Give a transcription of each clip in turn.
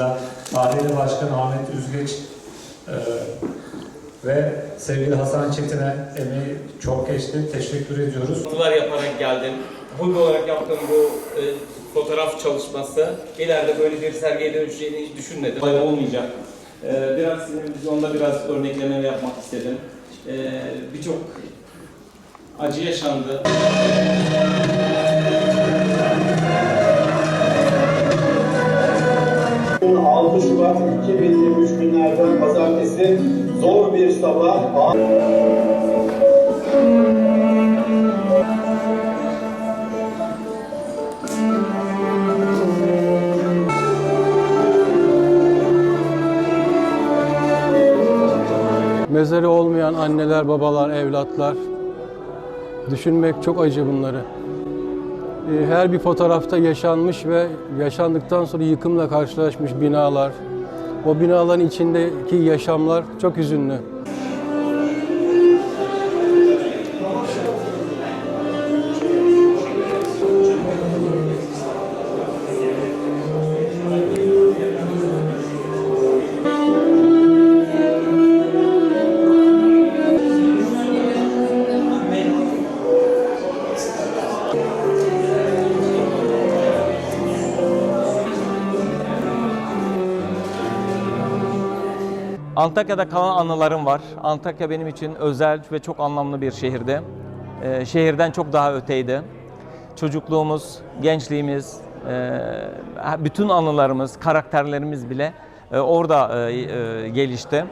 başkanımıza, Daireli Başkan Ahmet Üzgeç e, ve sevgili Hasan Çetin'e emeği çok geçti. Teşekkür ediyoruz. Bunlar yaparak geldim. Hobi olarak yaptığım bu e, fotoğraf çalışması ileride böyle bir sergiye dönüşeceğini hiç düşünmedim. Kolay olmayacak. E, biraz televizyonda biraz örnekleme yapmak istedim. E, Birçok acı yaşandı. 6 Şubat 2023 günlerden pazartesi zor bir sabah. Mezarı olmayan anneler, babalar, evlatlar. Düşünmek çok acı bunları. Ee, Her bir fotoğrafta yaşanmış ve yaşandıktan sonra yıkımla karşılaşmış binalar. O binaların içindeki yaşamlar çok hüzünlü. Antakya'da kalan anılarım var. Antakya benim için özel ve çok anlamlı bir şehirdi. Ee, şehirden çok daha öteydi. Çocukluğumuz, gençliğimiz, e, bütün anılarımız, karakterlerimiz bile e, orada e, e, gelişti.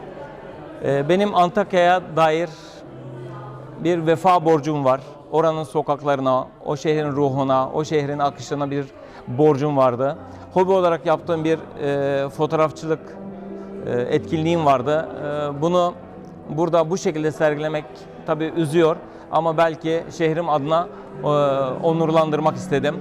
E, benim Antakya'ya dair bir vefa borcum var. Oranın sokaklarına, o şehrin ruhuna, o şehrin akışına bir borcum vardı. Hobi olarak yaptığım bir e, fotoğrafçılık etkinliğim vardı. E, bunu burada bu şekilde sergilemek tabii üzüyor ama belki şehrim adına e, onurlandırmak istedim.